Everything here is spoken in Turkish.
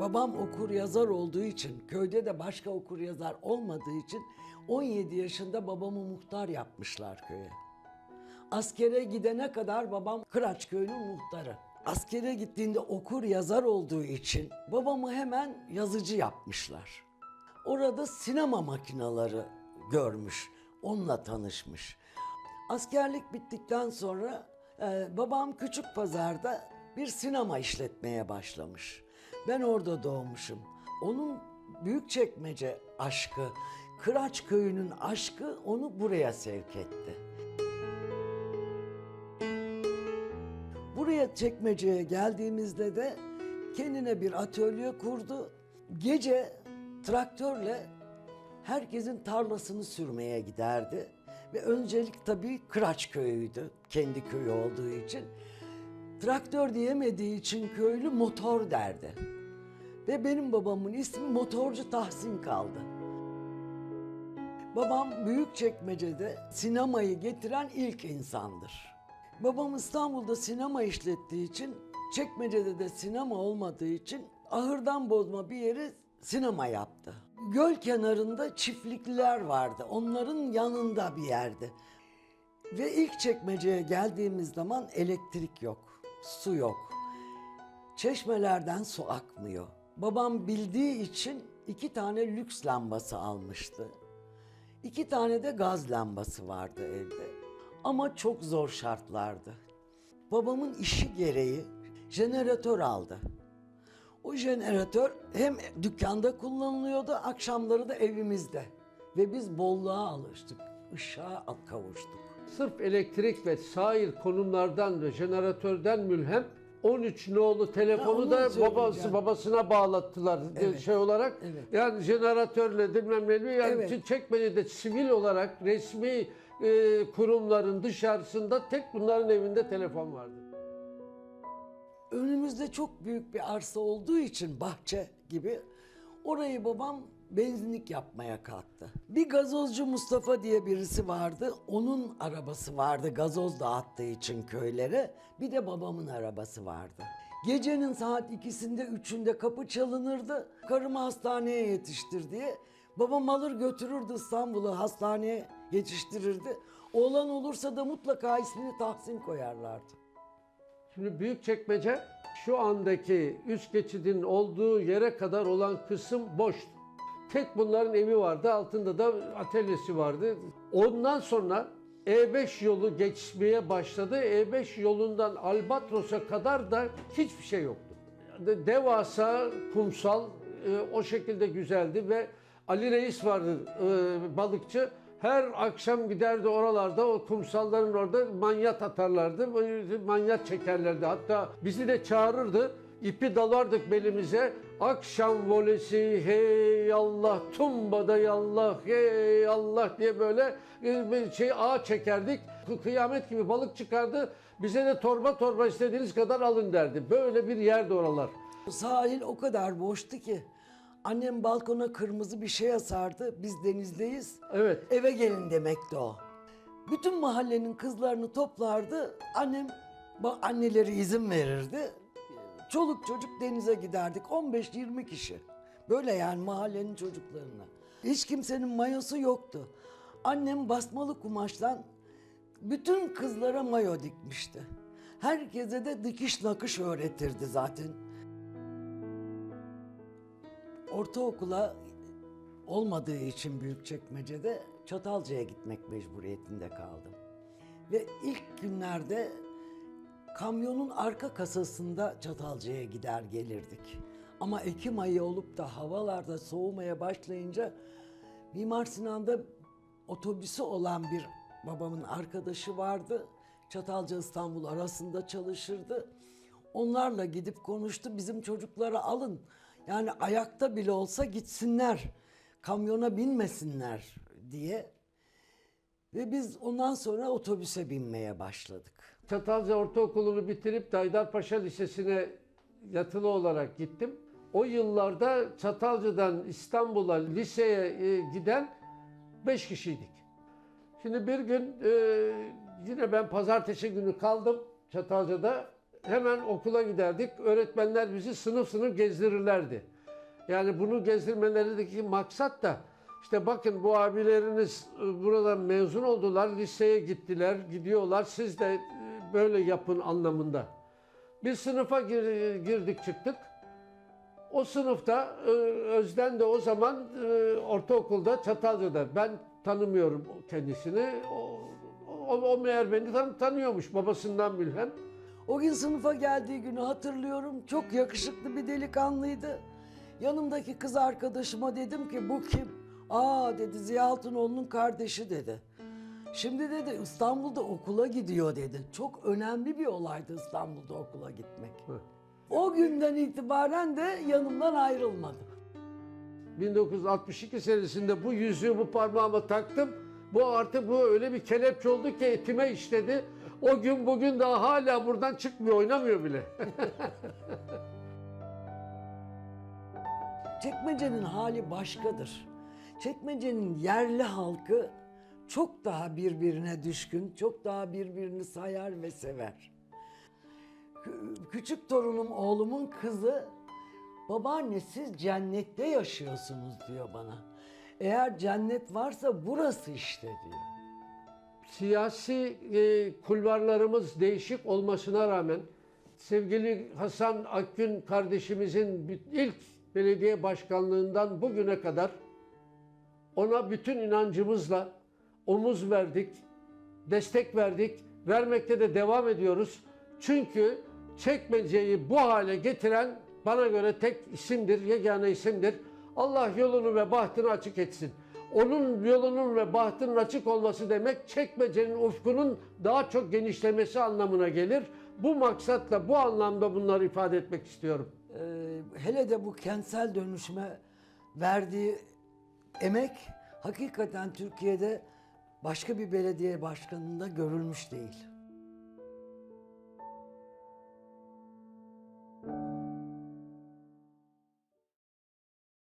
Babam okur yazar olduğu için, köyde de başka okur yazar olmadığı için 17 yaşında babamı muhtar yapmışlar köye. Askere gidene kadar babam Kıraç köyünün muhtarı. Askere gittiğinde okur yazar olduğu için babamı hemen yazıcı yapmışlar. Orada sinema makinaları görmüş, onunla tanışmış. Askerlik bittikten sonra e, babam küçük pazarda bir sinema işletmeye başlamış. Ben orada doğmuşum. Onun Büyükçekmece aşkı, Kıraç köyünün aşkı onu buraya sevk etti. Buraya çekmeceye geldiğimizde de kendine bir atölye kurdu. Gece traktörle herkesin tarlasını sürmeye giderdi. Ve öncelik tabii Kıraç köyüydü. Kendi köyü olduğu için. Traktör diyemediği için köylü motor derdi. Ve benim babamın ismi motorcu Tahsin kaldı. Babam Büyükçekmece'de sinemayı getiren ilk insandır. Babam İstanbul'da sinema işlettiği için, Çekmece'de de sinema olmadığı için ahırdan bozma bir yeri sinema yaptı. Göl kenarında çiftlikler vardı. Onların yanında bir yerde. Ve ilk çekmeceye geldiğimiz zaman elektrik yok, su yok. Çeşmelerden su akmıyor. Babam bildiği için iki tane lüks lambası almıştı. İki tane de gaz lambası vardı evde. Ama çok zor şartlardı. Babamın işi gereği jeneratör aldı. O jeneratör hem dükkanda kullanılıyordu, akşamları da evimizde. Ve biz bolluğa alıştık, ışığa kavuştuk. Sırf elektrik ve sair konumlardan ve jeneratörden mülhem 13 nolu Ha, telefonu onu da söyleyeceğim. babası babasına bağlattılar Evet. şey olarak. Evet. Yani jeneratörle bilmem ne yani Evet. Çekmece'de sivil olarak resmi e, kurumların dışarısında tek bunların evinde telefon vardı. Önümüzde çok büyük bir arsa olduğu için bahçe gibi orayı babam benzinlik yapmaya kalktı. Bir gazozcu Mustafa diye birisi vardı. Onun arabası vardı gazoz dağıttığı için köylere. Bir de babamın arabası vardı. Gecenin saat ikisinde üçünde kapı çalınırdı. Karımı hastaneye yetiştir diye. Babam alır götürürdü İstanbul'a hastaneye yetiştirirdi. Oğlan olursa da mutlaka ismini Tahsin koyarlardı. Şimdi Büyükçekmece şu andaki üst geçidin olduğu yere kadar olan kısım boştu. Tek bunların evi vardı, altında da atölyesi vardı. Ondan sonra E5 yolu geçmeye başladı. E5 yolundan Albatros'a kadar da hiçbir şey yoktu. De- Devasa kumsal e, o şekilde güzeldi ve Ali Reis vardı e, balıkçı. Her akşam giderdi oralarda o kumsalların orada manyat atarlardı. Manyat çekerlerdi. Hatta bizi de çağırırdı. İpi dalardık belimize. Akşam volesi hey Allah tumbada yallah hey Allah diye böyle e, bir şey ağ çekerdik. Kı- Kıyamet gibi balık çıkardı. Bize de torba torba istediğiniz kadar alın derdi. Böyle bir yerdi oralar. Sahil o kadar boştu ki annem balkona kırmızı bir şey asardı. Biz denizdeyiz. Evet. Eve gelin demekti o. Bütün mahallenin kızlarını toplardı. Annem anneleri izin verirdi. Çoluk çocuk denize giderdik. 15-20 kişi. Böyle yani mahallenin çocuklarına. Hiç kimsenin mayosu yoktu. Annem basmalı kumaştan bütün kızlara mayo dikmişti. Herkese de dikiş nakış öğretirdi zaten. Ortaokula olmadığı için Büyükçekmece'de Çatalca'ya gitmek mecburiyetinde kaldım. Ve ilk günlerde kamyonun arka kasasında Çatalca'ya gider gelirdik. Ama Ekim ayı olup da havalarda soğumaya başlayınca Mimar Sinan'da otobüsü olan bir babamın arkadaşı vardı. Çatalca İstanbul arasında çalışırdı. Onlarla gidip konuştu. Bizim çocukları alın. Yani ayakta bile olsa gitsinler. Kamyona binmesinler diye. Ve biz ondan sonra otobüse binmeye başladık. Çatalca Ortaokulu'nu bitirip de Haydarpaşa Lisesi'ne yatılı olarak gittim. O yıllarda Çatalca'dan İstanbul'a liseye e, giden 5 kişiydik. Şimdi bir gün e, yine ben pazartesi günü kaldım Çatalca'da. Hemen okula giderdik. Öğretmenler bizi sınıf sınıf gezdirirlerdi. Yani bunu gezdirmelerindeki maksat da işte bakın bu abileriniz e, buradan mezun oldular, liseye gittiler, gidiyorlar. Siz de e, böyle yapın anlamında. Bir sınıfa gir- girdik çıktık. O sınıfta e, Özden de o zaman ortaokulda Çatalca'da. Ben tanımıyorum kendisini. O, o, o meğer beni tan- tanıyormuş babasından bilmem. O gün sınıfa geldiği günü hatırlıyorum. Çok yakışıklı bir delikanlıydı. Yanımdaki kız arkadaşıma dedim ki bu kim? Aa dedi Ziya Altınoğlu'nun kardeşi dedi. Şimdi dedi İstanbul'da okula gidiyor dedi. Çok önemli bir olaydı İstanbul'da okula gitmek. O günden itibaren de yanımdan ayrılmadı. 1962 senesinde bu yüzüğü bu parmağıma taktım. Bu artık bu öyle bir kelepçe oldu ki etime işledi. O gün bugün daha hala buradan çıkmıyor, oynamıyor bile. Çekmece'nin hali başkadır. Çekmece'nin yerli halkı çok daha birbirine düşkün, çok daha birbirini sayar ve sever. Kü- Küçük torunum oğlumun kızı babaanne siz cennette yaşıyorsunuz diyor bana. Eğer cennet varsa burası işte diyor. Siyasi e, kulvarlarımız değişik olmasına rağmen sevgili Hasan Akgün kardeşimizin ilk belediye başkanlığından bugüne kadar ona bütün inancımızla omuz verdik, destek verdik, vermekte de devam ediyoruz. Çünkü çekmeceyi bu hale getiren bana göre tek isimdir, yegane isimdir. Allah yolunu ve bahtını açık etsin. Onun yolunun ve bahtının açık olması demek çekmecenin ufkunun daha çok genişlemesi anlamına gelir. Bu maksatla, bu anlamda bunları ifade etmek istiyorum. Ee, hele de bu kentsel dönüşme verdiği emek hakikaten Türkiye'de başka bir belediye başkanında görülmüş değil.